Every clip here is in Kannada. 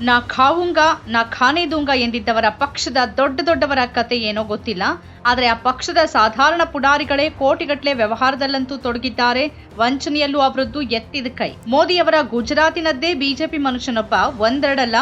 ನಾ ಖಾವುಂಗ ನಾ ಖಾನೇದುಂಗ ಎಂದಿದ್ದವರ ಪಕ್ಷದ ದೊಡ್ಡ ದೊಡ್ಡವರ ಕತೆ ಏನೋ ಗೊತ್ತಿಲ್ಲ. ಆದರೆ ಆ ಪಕ್ಷದ ಸಾಧಾರಣ ಪುಡಾರಿಗಳೇ ಕೋಟಿಗಟ್ಟಲೆ ವ್ಯವಹಾರದಲ್ಲಂತೂ ತೊಡಗಿದ್ದಾರೆ. ವಂಚನೆಯಲ್ಲೂ ಅವರದ್ದು ಎತ್ತಿದ ಕೈ. ಮೋದಿಯವರ ಗುಜರಾತಿನದ್ದೇ ಬಿಜೆಪಿ ಮನುಷ್ಯನೊಬ್ಬ ಒಂದೆರಡಲ್ಲ.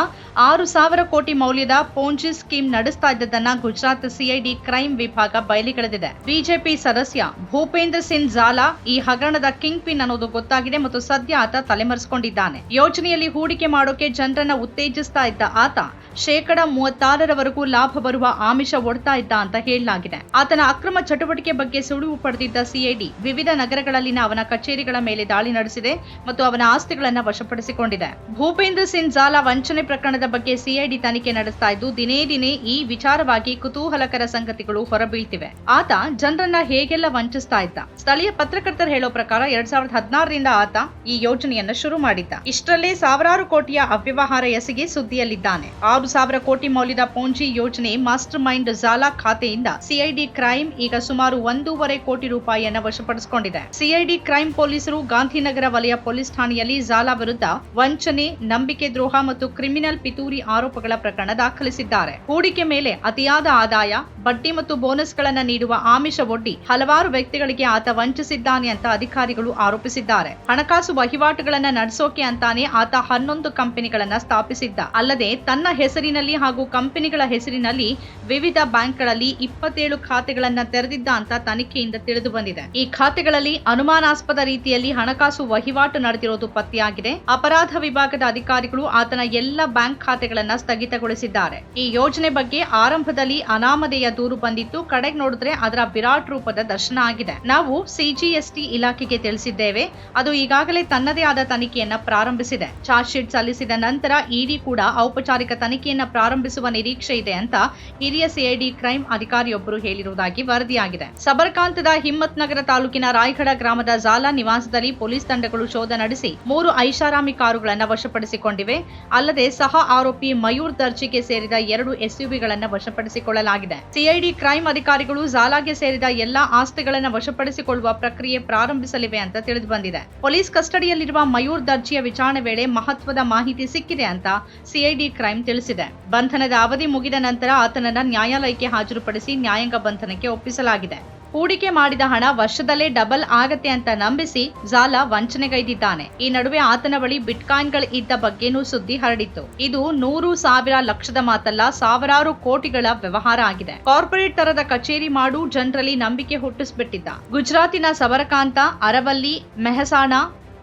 ಆರು ಸಾವಿರ ಕೋಟಿ ಮೌಲ್ಯದ ಪೋಂಜಿ ಸ್ಕೀಮ್ ನಡೆಸ್ತಾ ಇದ್ದದನ್ನ ಗುಜರಾತ್ ಸಿಐಡಿ ಕ್ರೈಂ ವಿಭಾಗ ಬಯಲಿಗೆಳೆದಿದೆ. ಬಿಜೆಪಿ ಸದಸ್ಯ ಭೂಪೇಂದ್ರ ಸಿಂಗ್ ಜಾಲಾ ಈ ಹಗರಣದ ಕಿಂಗ್ ಪಿನ್ ಅನ್ನೋದು ಗೊತ್ತಾಗಿದೆ ಮತ್ತು ಸದ್ಯ ಆತ ತಲೆಮರೆಸಿಕೊಂಡಿದ್ದಾನೆ. ಯೋಜನೆಯಲ್ಲಿ ಹೂಡಿಕೆ ಮಾಡೋಕೆ ಜನರನ್ನ ಉತ್ತೇಜಿಸ್ತಾ ಇದ್ದ ಆತ ಶೇಕಡ ಮೂವತ್ತಾರರವರೆಗೂ ಲಾಭ ಬರುವ ಆಮಿಷ ಒಡ್ತಾ ಇದ್ದ ಅಂತ ಹೇಳಲಾಗಿದೆ. ಆತನ ಅಕ್ರಮ ಚಟುವಟಿಕೆ ಬಗ್ಗೆ ಸುಳಿವು ಪಡೆದಿದ್ದ ಸಿಐಡಿ ವಿವಿಧ ನಗರಗಳಲ್ಲಿನ ಅವನ ಕಚೇರಿಗಳ ಮೇಲೆ ದಾಳಿ ನಡೆಸಿದೆ ಮತ್ತು ಅವನ ಆಸ್ತಿಗಳನ್ನು ವಶಪಡಿಸಿಕೊಂಡಿದೆ. ಭೂಪೇಂದ್ರ ಸಿಂಗ್ ಜಾಲ ವಂಚನೆ ಪ್ರಕರಣದ ಬಗ್ಗೆ ಸಿಐಡಿ ತನಿಖೆ ನಡೆಸ್ತಾ ಇದ್ದು, ದಿನೇ ದಿನೇ ಈ ವಿಚಾರವಾಗಿ ಕುತೂಹಲಕರ ಸಂಗತಿಗಳು ಹೊರಬೀಳ್ತಿವೆ. ಆತ ಜನರನ್ನ ಹೇಗೆಲ್ಲ ವಂಚಿಸ್ತಾ ಇದ್ದ? ಸ್ಥಳೀಯ ಪತ್ರಕರ್ತರು ಹೇಳೋ ಪ್ರಕಾರ ಎರಡ್ ಸಾವಿರದ ಹದಿನಾರರಿಂದ ಆತ ಈ ಯೋಜನೆಯನ್ನ ಶುರು ಮಾಡಿದ್ದ. ಇಷ್ಟರಲ್ಲೇ ಸಾವಿರಾರು ಕೋಟಿಯ ಅವ್ಯವಹಾರ ಎಸಗಿ ಸುದ್ದಿಯಲ್ಲಿದ್ದಾನೆ. ಆರು ಸಾವಿರ ಕೋಟಿ ಮೌಲ್ಯದ ಪೋಂಜಿ ಯೋಜನೆ ಮಾಸ್ಟರ್ ಮೈಂಡ್ ಜಾಲಾ ಖಾತೆಯಿಂದ ಸಿಐಡಿ ಕ್ರೈಂ ಈಗ ಸುಮಾರು ಒಂದೂವರೆ ಕೋಟಿ ರೂಪಾಯಿಯನ್ನು ವಶಪಡಿಸಿಕೊಂಡಿದೆ. ಸಿಐಡಿ ಕ್ರೈಂ ಪೊಲೀಸರು ಗಾಂಧಿನಗರ ವಲಯ ಪೊಲೀಸ್ ಠಾಣೆಯಲ್ಲಿ ಜಾಲಾ ವಿರುದ್ಧ ವಂಚನೆ, ನಂಬಿಕೆ ದ್ರೋಹ ಮತ್ತು ಕ್ರಿಮಿನಲ್ ಪಿತೂರಿ ಆರೋಪಗಳ ಪ್ರಕರಣ ದಾಖಲಿಸಿದ್ದಾರೆ. ಹೂಡಿಕೆ ಮೇಲೆ ಅತಿಯಾದ ಆದಾಯ, ಬಡ್ಡಿ ಮತ್ತು ಬೋನಸ್ಗಳನ್ನು ನೀಡುವ ಆಮಿಷ ಒಡ್ಡಿ ಹಲವಾರು ವ್ಯಕ್ತಿಗಳಿಗೆ ಆತ ವಂಚಿಸಿದ್ದಾನೆ ಅಂತ ಅಧಿಕಾರಿಗಳು ಆರೋಪಿಸಿದ್ದಾರೆ. ಹಣಕಾಸು ವಹಿವಾಟುಗಳನ್ನು ನಡೆಸೋಕೆ ಅಂತಾನೆ ಆತ ಹನ್ನೊಂದು ಕಂಪನಿಗಳನ್ನ ಸ್ಥಾಪಿಸಿದ್ದ. ಅಲ್ಲದೆ ತನ್ನ ಹೆಸರಿನಲ್ಲಿ ಹಾಗೂ ಕಂಪನಿಗಳ ಹೆಸರಿನಲ್ಲಿ ವಿವಿಧ ಬ್ಯಾಂಕ್ಗಳಲ್ಲಿ ಇಪ್ಪತ್ತೇಳು ಖಾತೆಗಳನ್ನ ತೆರೆದಿದ್ದ ಅಂತ ತನಿಖೆಯಿಂದ ತಿಳಿದು ಬಂದಿದೆ. ಈ ಖಾತೆಗಳಲ್ಲಿ ಅನುಮಾನಾಸ್ಪದ ರೀತಿಯಲ್ಲಿ ಹಣಕಾಸು ವಹಿವಾಟು ನಡೆದಿರೋದು ಪತ್ತೆಯಾಗಿದೆ. ಅಪರಾಧ ವಿಭಾಗದ ಅಧಿಕಾರಿಗಳು ಆತನ ಎಲ್ಲ ಬ್ಯಾಂಕ್ ಖಾತೆಗಳನ್ನ ಸ್ಥಗಿತಗೊಳಿಸಿದ್ದಾರೆ. ಈ ಯೋಜನೆ ಬಗ್ಗೆ ಆರಂಭದಲ್ಲಿ ಅನಾಮಧೇಯ ದೂರು ಬಂದಿತ್ತು. ಕಡೆಗೆ ನೋಡಿದ್ರೆ ಅದರ ವಿರಾಟ್ ರೂಪದ ದರ್ಶನ ಆಗಿದೆ. ನಾವು ಸಿಜಿಎಸ್ಟಿ ಇಲಾಖೆಗೆ ತಿಳಿಸಿದ್ದೇವೆ. ಅದು ಈಗಾಗಲೇ ತನ್ನದೇ ಆದ ತನಿಖೆಯನ್ನ ಪ್ರಾರಂಭಿಸಿದೆ. ಚಾರ್ಜ್ ಶೀಟ್ ಸಲ್ಲಿಸಿದ ನಂತರ ಇಡಿ ಕೂಡ ಔಪಚಾರಿಕ ತನಿಖೆಯನ್ನ ಪ್ರಾರಂಭಿಸುವ ನಿರೀಕ್ಷೆ ಇದೆ ಅಂತ ಹಿರಿಯ ಸಿಐಡಿ ಕ್ರೈಂ ಅಧಿಕಾರಿಯೊಬ್ಬರು ಹೇಳಿರುವುದಾಗಿ ವರದಿಯಾಗಿದೆ. ಸಬರ್ಕಾಂತದ ಹಿಮ್ಮತ್ ನಗರ ತಾಲೂಕಿನ ರಾಯಗಢ ಗ್ರಾಮದ ಜಾಲಾ ನಿವಾಸದಲ್ಲಿ ಪೊಲೀಸ್ ತಂಡಗಳು ಶೋಧ ನಡೆಸಿ ಮೂರು ಐಷಾರಾಮಿ ಕಾರುಗಳನ್ನು ವಶಪಡಿಸಿಕೊಂಡಿವೆ. ಅಲ್ಲದೆ ಸಹ ಆರೋಪಿ ಮಯೂರ್ ದರ್ಜಿಗೆ ಸೇರಿದ ಎರಡು ಎಸ್ಯುವಿಗಳನ್ನು ವಶಪಡಿಸಿಕೊಳ್ಳಲಾಗಿದೆ. ಸಿಐಡಿ ಕ್ರೈಂ ಅಧಿಕಾರಿಗಳು ಜಾಲಾಗೆ ಸೇರಿದ ಎಲ್ಲಾ ಆಸ್ತಿಗಳನ್ನು ವಶಪಡಿಸಿಕೊಳ್ಳುವ ಪ್ರಕ್ರಿಯೆ ಪ್ರಾರಂಭಿಸಲಿವೆ ಅಂತ ತಿಳಿದು ಬಂದಿದೆ ಪೊಲೀಸ್ ಕಸ್ಟಡಿಯಲ್ಲಿರುವ ಮಯೂರ್ ದರ್ಜಿಯ ವಿಚಾರಣೆ ವೇಳೆ ಮಹತ್ವದ ಮಾಹಿತಿ ಸಿಕ್ಕಿದೆ ಅಂತ ಸಿಐಡಿ ಕ್ರೈಂ ತಿಳಿಸಿದೆ. ಬಂಧನದ ಅವಧಿ ಮುಗಿದ ನಂತರ ಆತನನ್ನ ನ್ಯಾಯಾಲಯಕ್ಕೆ ಹಾಜರುಪಡಿಸಿ ನ್ಯಾಯಾಂಗ ಬಂಧನಕ್ಕೆ ಒಪ್ಪಿಸಲಾಗಿದೆ. ಹೂಡಿಕೆ ಮಾಡಿದ ಹಣ ವರ್ಷದಲ್ಲೇ ಡಬಲ್ ಆಗತ್ತೆ ಅಂತ ನಂಬಿಸಿ ಜಾಲ ವಂಚನೆಗೈದಿದ್ದಾನೆ. ಈ ನಡುವೆ ಆತನ ಬಳಿ ಬಿಟ್ಕಾಯಿನ್ಗಳು ಇದ್ದ ಬಗ್ಗೆನೂ ಸುದ್ದಿ ಹರಡಿತ್ತು. ಇದು ನೂರು ಸಾವಿರ ಲಕ್ಷದ ಮಾತಲ್ಲ, ಸಾವಿರಾರು ಕೋಟಿಗಳ ವ್ಯವಹಾರ ಆಗಿದೆ. ಕಾರ್ಪೊರೇಟ್ ತರದ ಕಚೇರಿ ಮಾಡು ಜನರಲ್ಲಿ ನಂಬಿಕೆ ಹುಟ್ಟಿಸ್ಬಿಟ್ಟಿದ್ದ. ಗುಜರಾತಿನ ಸಬರಕಾಂತ ಅರವಲ್ಲಿ, ಮೆಹಸಾಣ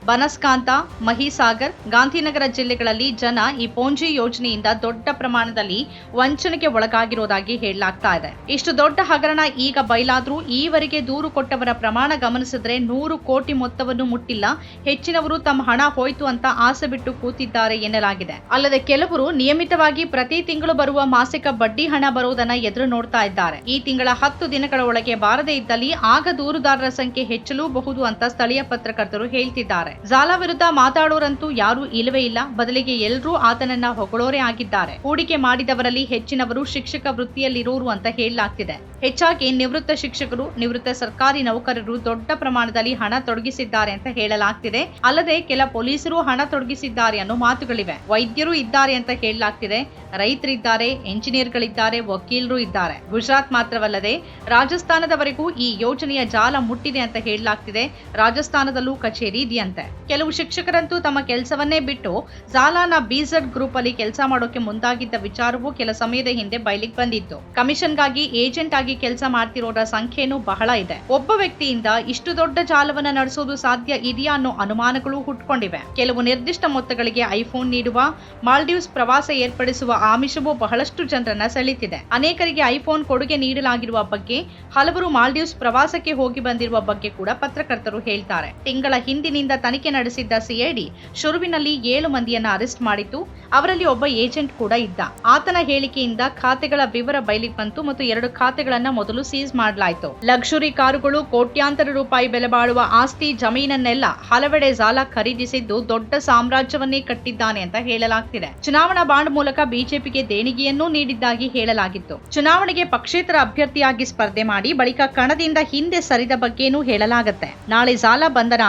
ಬನಸ್ಕಾಂತ, ಮಹಿಸಾಗರ್, ಗಾಂಧಿನಗರ ಜಿಲ್ಲೆಗಳಲ್ಲಿ ಜನ ಈ ಪೋಂಜಿ ಯೋಜನೆಯಿಂದ ದೊಡ್ಡ ಪ್ರಮಾಣದಲ್ಲಿ ವಂಚನೆಗೆ ಒಳಗಾಗಿರೋದಾಗಿ ಹೇಳಲಾಗ್ತಾ ಇದೆ. ಇಷ್ಟು ದೊಡ್ಡ ಹಗರಣ ಈಗ ಬಯಲಾದ್ರೂ ಈವರೆಗೆ ದೂರು ಕೊಟ್ಟವರ ಪ್ರಮಾಣ ಗಮನಿಸಿದ್ರೆ ನೂರು ಕೋಟಿ ಮೊತ್ತವನ್ನು ಮುಟ್ಟಿಲ್ಲ. ಹೆಚ್ಚಿನವರು ತಮ್ಮ ಹಣ ಹೋಯ್ತು ಅಂತ ಆಸೆ ಬಿಟ್ಟು ಕೂತಿದ್ದಾರೆ ಎನ್ನಲಾಗಿದೆ. ಅಲ್ಲದೆ ಕೆಲವರು ನಿಯಮಿತವಾಗಿ ಪ್ರತಿ ತಿಂಗಳು ಬರುವ ಮಾಸಿಕ ಬಡ್ಡಿ ಹಣ ಬರುವುದನ್ನ ಎದುರು ನೋಡ್ತಾ ಇದ್ದಾರೆ. ಈ ತಿಂಗಳ ಹತ್ತು ದಿನಗಳ ಒಳಗೆ ಬಾರದೇ ಇದ್ದಲ್ಲಿ ಆಗ ದೂರುದಾರರ ಸಂಖ್ಯೆ ಹೆಚ್ಚಲೂಬಹುದು ಅಂತ ಸ್ಥಳೀಯ ಪತ್ರಕರ್ತರು ಹೇಳ್ತಿದ್ದಾರೆ. ಜಾಲ ವಿರುದ್ಧ ಮಾತಾಡೋರಂತೂ ಯಾರೂ ಇಲ್ಲವೇ ಇಲ್ಲ. ಬದಲಿಗೆ ಎಲ್ಲರೂ ಆತನನ್ನ ಹೊಗಳೋರೇ ಆಗಿದ್ದಾರೆ. ಹೂಡಿಕೆ ಮಾಡಿದವರಲ್ಲಿ ಹೆಚ್ಚಿನವರು ಶಿಕ್ಷಕ ವೃತ್ತಿಯಲ್ಲಿರೋರು ಅಂತ ಹೇಳಲಾಗ್ತಿದೆ. ಹೆಚ್ಚಾಗಿ ನಿವೃತ್ತ ಶಿಕ್ಷಕರು, ನಿವೃತ್ತ ಸರ್ಕಾರಿ ನೌಕರರು ದೊಡ್ಡ ಪ್ರಮಾಣದಲ್ಲಿ ಹಣ ತೊಡಗಿಸಿದ್ದಾರೆ ಅಂತ ಹೇಳಲಾಗ್ತಿದೆ. ಅಲ್ಲದೆ ಕೆಲ ಪೊಲೀಸರು ಹಣ ತೊಡಗಿಸಿದ್ದಾರೆ ಅನ್ನೋ ಮಾತುಗಳಿವೆ. ವೈದ್ಯರು ಇದ್ದಾರೆ ಅಂತ ಹೇಳಲಾಗ್ತಿದೆ. ರೈತರಿದ್ದಾರೆ, ಎಂಜಿನಿಯರ್ಗಳಿದ್ದಾರೆ, ವಕೀಲರು ಇದ್ದಾರೆ. ಗುಜರಾತ್ ಮಾತ್ರವಲ್ಲದೆ ರಾಜಸ್ಥಾನದವರೆಗೂ ಈ ಯೋಜನೆಯ ಜಾಲ ಮುಟ್ಟಿದೆ ಅಂತ ಹೇಳಲಾಗ್ತಿದೆ. ರಾಜಸ್ಥಾನದಲ್ಲೂ ಕಚೇರಿ ಇದೆಯಂತೆ. ಕೆಲವು ಶಿಕ್ಷಕರಂತೂ ತಮ್ಮ ಕೆಲಸವನ್ನೇ ಬಿಟ್ಟು ಜಾಲಾನ ಬಿಝಡ್ ಗ್ರೂಪ್ ಅಲ್ಲಿ ಕೆಲಸ ಮಾಡೋಕೆ ಮುಂದಾಗಿದ್ದ ವಿಚಾರವೂ ಕೆಲ ಸಮಯದ ಹಿಂದೆ ಬಯಲಿಗೆ ಬಂದಿತ್ತು. ಕಮಿಷನ್ಗಾಗಿ ಏಜೆಂಟ್ ಆಗಿ ಕೆಲಸ ಮಾಡ್ತಿರೋರ ಸಂಖ್ಯೆನೂ ಬಹಳ ಇದೆ. ಒಬ್ಬ ವ್ಯಕ್ತಿಯಿಂದ ಇಷ್ಟು ದೊಡ್ಡ ಜಾಲವನ್ನ ನಡೆಸೋದು ಸಾಧ್ಯ ಇದೆಯಾ ಅನ್ನೋ ಅನುಮಾನಗಳು ಹುಟ್ಕೊಂಡಿವೆ. ಕೆಲವು ನಿರ್ದಿಷ್ಟ ಮೊತ್ತಗಳಿಗೆ ಐಫೋನ್ ನೀಡುವ, ಮಾಲ್ಡೀವ್ಸ್ ಪ್ರವಾಸ ಏರ್ಪಡಿಸುವ ಆಮಿಷವೂ ಬಹಳಷ್ಟು ಜನರನ್ನ ಸೆಳೆತಿದೆ. ಅನೇಕರಿಗೆ ಐಫೋನ್ ಕೊಡುಗೆ ನೀಡಲಾಗಿರುವ ಬಗ್ಗೆ, ಹಲವರು ಮಾಲ್ಡೀವ್ಸ್ ಪ್ರವಾಸಕ್ಕೆ ಹೋಗಿ ಬಂದಿರುವ ಬಗ್ಗೆ ಕೂಡ ಪತ್ರಕರ್ತರು ಹೇಳ್ತಾರೆ. ತಿಂಗಳ ಹಿಂದಿನಿಂದ ತನಿಖೆ ನಡೆಸಿದ್ದ ಸಿಐಡಿ ಶುರುವಿನಲ್ಲಿ ಏಳು ಮಂದಿಯನ್ನ ಅರೆಸ್ಟ್ ಮಾಡಿತ್ತು. ಅವರಲ್ಲಿ ಒಬ್ಬ ಏಜೆಂಟ್ ಕೂಡ ಇದ್ದ. ಆತನ ಹೇಳಿಕೆಯಿಂದ ಖಾತೆಗಳ ವಿವರ ಬಯಲಿಗೆ ಬಂತು ಮತ್ತು ಎರಡು ಖಾತೆಗಳ ವಾಹನಗಳನ್ನ ಮೊದಲು ಸೀಸ್ ಮಾಡಲಾಯಿತು. ಲಕ್ಸುರಿ ಕಾರುಗಳು ಕೋಟ್ಯಾಂತರ ರೂಪಾಯಿ ಬೆಲೆ ಬಾಳುವ ಆಸ್ತಿ ಜಮೀನನ್ನೆಲ್ಲ ಹಲವೆಡೆ ಜಾಲ ಖರೀದಿಸಿದ್ದು ದೊಡ್ಡ ಸಾಮ್ರಾಜ್ಯವನ್ನೇ ಕಟ್ಟಿದ್ದಾನೆ ಅಂತ ಹೇಳಲಾಗ್ತಿದೆ. ಚುನಾವಣಾ ಬಾಂಡ್ ಮೂಲಕ ಬಿಜೆಪಿಗೆ ದೇಣಿಗೆಯನ್ನೂ ನೀಡಿದ್ದಾಗಿ ಹೇಳಲಾಗಿತ್ತು. ಚುನಾವಣೆಗೆ ಪಕ್ಷೇತರ ಅಭ್ಯರ್ಥಿಯಾಗಿ ಸ್ಪರ್ಧೆ ಮಾಡಿ ಬಳಿಕ ಕಣದಿಂದ ಹಿಂದೆ ಸರಿದ ಬಗ್ಗೆನೂ ಹೇಳಲಾಗುತ್ತೆ. ನಾಳೆ ಜಾಲ ಬಂಧನ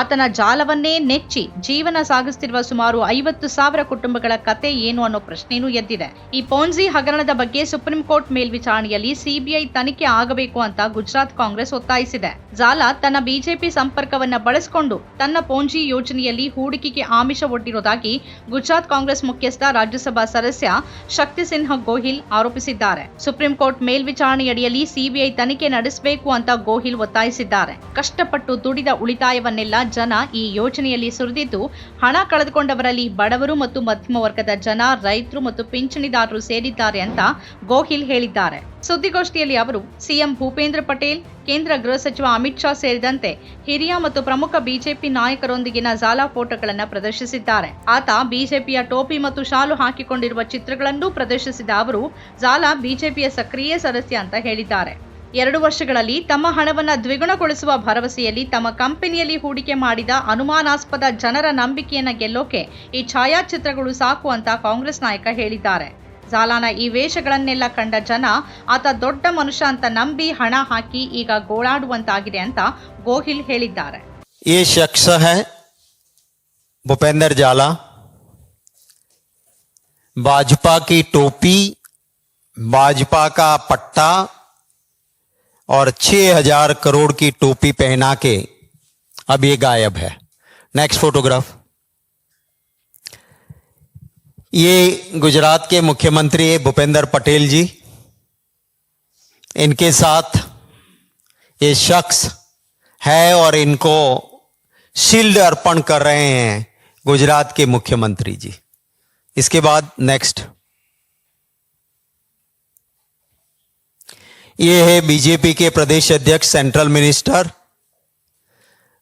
ಆತನ ಜಾಲವನ್ನೇ ನೆಚ್ಚಿ ಜೀವನ ಸಾಗಿಸ್ತಿರುವ ಸುಮಾರು ಐವತ್ತು ಸಾವಿರ ಕುಟುಂಬಗಳ ಕತೆ ಏನು ಅನ್ನೋ ಪ್ರಶ್ನೆಯೂ ಎದ್ದಿದೆ. ಈ ಪೋನ್ಜಿ ಹಗರಣದ ಬಗ್ಗೆ ಸುಪ್ರೀಂ ಕೋರ್ಟ್ ಮೇಲ್ವಿಚಾರಣೆಯಲ್ಲಿ ಸಿಬಿಐ ತನಿಖೆ ಆಗಬೇಕು ಅಂತ ಗುಜರಾತ್ ಕಾಂಗ್ರೆಸ್ ಒತ್ತಾಯಿಸಿದೆ. ಜಾಲ ತನ್ನ ಬಿಜೆಪಿ ಸಂಪರ್ಕವನ್ನ ಬಳಸಿಕೊಂಡು ತನ್ನ ಪೋಂಜಿ ಯೋಜನೆಯಲ್ಲಿ ಹೂಡಿಕೆಗೆ ಆಮಿಷ ಒಡ್ಡಿರುವುದಾಗಿ ಗುಜರಾತ್ ಕಾಂಗ್ರೆಸ್ ಮುಖ್ಯಸ್ಥ ರಾಜ್ಯಸಭಾ ಸದಸ್ಯ ಶಕ್ತಿ ಸಿನ್ಹಾ ಗೋಹಿಲ್ ಆರೋಪಿಸಿದ್ದಾರೆ. ಸುಪ್ರೀಂ ಕೋರ್ಟ್ ಮೇಲ್ವಿಚಾರಣೆಯಡಿಯಲ್ಲಿ ಸಿಬಿಐ ತನಿಖೆ ನಡೆಸಬೇಕು ಅಂತ ಗೋಹಿಲ್ ಒತ್ತಾಯಿಸಿದ್ದಾರೆ. ಕಷ್ಟಪಟ್ಟು ದುಡಿದ ಉಳಿತಾಯವನ್ನೆಲ್ಲ ಜನ ಈ ಯೋಜನೆಯಲ್ಲಿ ಸುರಿದಿದ್ದು, ಹಣ ಕಳೆದುಕೊಂಡವರಲ್ಲಿ ಬಡವರು ಮತ್ತು ಮಧ್ಯಮ ವರ್ಗದ ಜನ, ರೈತರು ಮತ್ತು ಪಿಂಚಣಿದಾರರು ಸೇರಿದ್ದಾರೆ ಅಂತ ಗೋಹಿಲ್ ಹೇಳಿದ್ದಾರೆ. ಸುದ್ದಿಗೋಷ್ಠಿಯಲ್ಲಿ ಅವರು ಸಿಎಂ ಭೂಪೇಂದ್ರ ಪಟೇಲ್, ಕೇಂದ್ರ ಗೃಹ ಸಚಿವ ಅಮಿತ್ ಶಾ ಸೇರಿದಂತೆ ಹಿರಿಯ ಮತ್ತು ಪ್ರಮುಖ ಬಿಜೆಪಿ ನಾಯಕರೊಂದಿಗಿನ ಜಾಲಾ ಫೋಟೋಗಳನ್ನು ಪ್ರದರ್ಶಿಸಿದ್ದಾರೆ. ಆತ ಬಿಜೆಪಿಯ ಟೋಪಿ ಮತ್ತು ಶಾಲು ಹಾಕಿಕೊಂಡಿರುವ ಚಿತ್ರಗಳನ್ನೂ ಪ್ರದರ್ಶಿಸಿದ ಅವರು, ಜಾಲ ಬಿಜೆಪಿಯ ಸಕ್ರಿಯ ಸದಸ್ಯ ಅಂತ ಹೇಳಿದ್ದಾರೆ. ಎರಡು ವರ್ಷಗಳಲ್ಲಿ ತಮ್ಮ ಹಣವನ್ನು ದ್ವಿಗುಣಗೊಳಿಸುವ ಭರವಸೆಯಲ್ಲಿ ತಮ್ಮ ಕಂಪನಿಯಲ್ಲಿ ಹೂಡಿಕೆ ಮಾಡಿದ ಅನುಮಾನಾಸ್ಪದ ಜನರ ನಂಬಿಕೆಯನ್ನು ಗೆಲ್ಲೋಕೆ ಈ ಛಾಯಾಚಿತ್ರಗಳು ಸಾಕು ಅಂತ ಕಾಂಗ್ರೆಸ್ ನಾಯಕ ಹೇಳಿದ್ದಾರೆ. ಜಾಲಾನ ಈ ವೇಷಗಳನ್ನೆಲ್ಲ ಕಂಡ ಜನ ಆತ ದೊಡ್ಡ ಮನುಷ್ಯ ಅಂತ ನಂಬಿ ಹಣ ಹಾಕಿ ಈಗ ಗೋಳಾಡುವಂತಾಗಿದೆ ಅಂತ ಗೋಹಿಲ್ ಹೇಳಿದ್ದಾರೆ ये शख्स है भूपेंद्र जाला भाजपा की टोपी भाजपा का पट्टा और छह हजार करोड़ की टोपी पहना के अब ये गायब है नेक्स्ट फोटोग्राफ ये गुजरात के मुख्यमंत्री है भूपेंद्र पटेल जी, इनके साथ ये शख्स है और इनको शील्ड अर्पण कर रहे हैं गुजरात के मुख्यमंत्री जी। इसके बाद नेक्स्ट ये है बीजेपी के प्रदेश अध्यक्ष सेंट्रल मिनिस्टर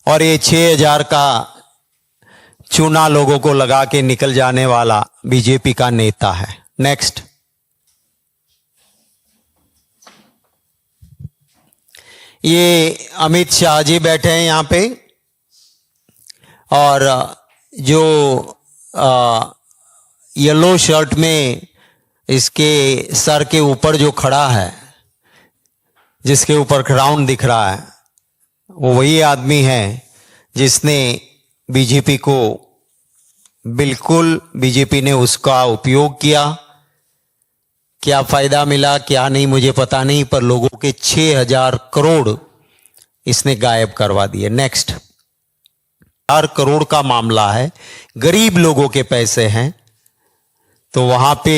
और ये छह हज़ार का चूना लोगों को लगा के निकल जाने वाला बीजेपी का नेता है। नेक्स्ट ये अमित शाह जी बैठे हैं यहाँ पे और जो आ, येलो शर्ट में इसके सर के ऊपर जो खड़ा है जिसके ऊपर क्राउन दिख रहा है वो वही आदमी है जिसने बीजेपी को बिल्कुल बीजेपी ने उसका उपयोग किया। क्या फ़ायदा मिला, क्या नहीं, मुझे पता नहीं, पर लोगों के छह हज़ार करोड़ इसने गायब करवा दिए। नेक्स्ट हज़ार करोड़ का मामला है। गरीब लोगों के पैसे हैं तो वहाँ पे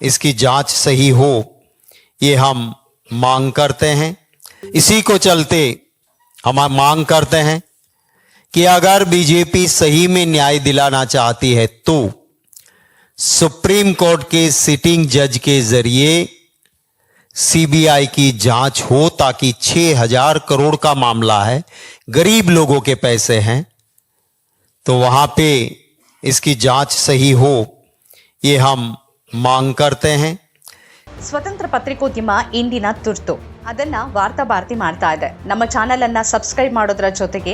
इसकी जाँच सही हो, ये हम मांग करते हैं। इसी को चलते हम मांग करते हैं। कि अगर बीजेपी सही में न्याय दिलाना चाहती है तो सुप्रीम कोर्ट के सिटिंग जज के जरिए सीबीआई की जांच हो ताकि छह हजार करोड़ का मामला है गरीब लोगों के पैसे हैं तो वहां पे इसकी जांच सही हो ये हम मांग करते हैं ಸ್ವತಂತ್ರ ಪತ್ರಿಕೋದ್ಯಮ ಇಂದಿನ ತುರ್ತು ಅದನ್ನ ವಾರ್ತಾ ಭಾರತಿ ಮಾಡ್ತಾ ಇದೆ ನಮ್ಮ ಚಾನೆಲ್ ಅನ್ನ ಸಬ್ಸ್ಕ್ರೈಬ್ ಮಾಡೋದ್ರ ಜೊತೆಗೆ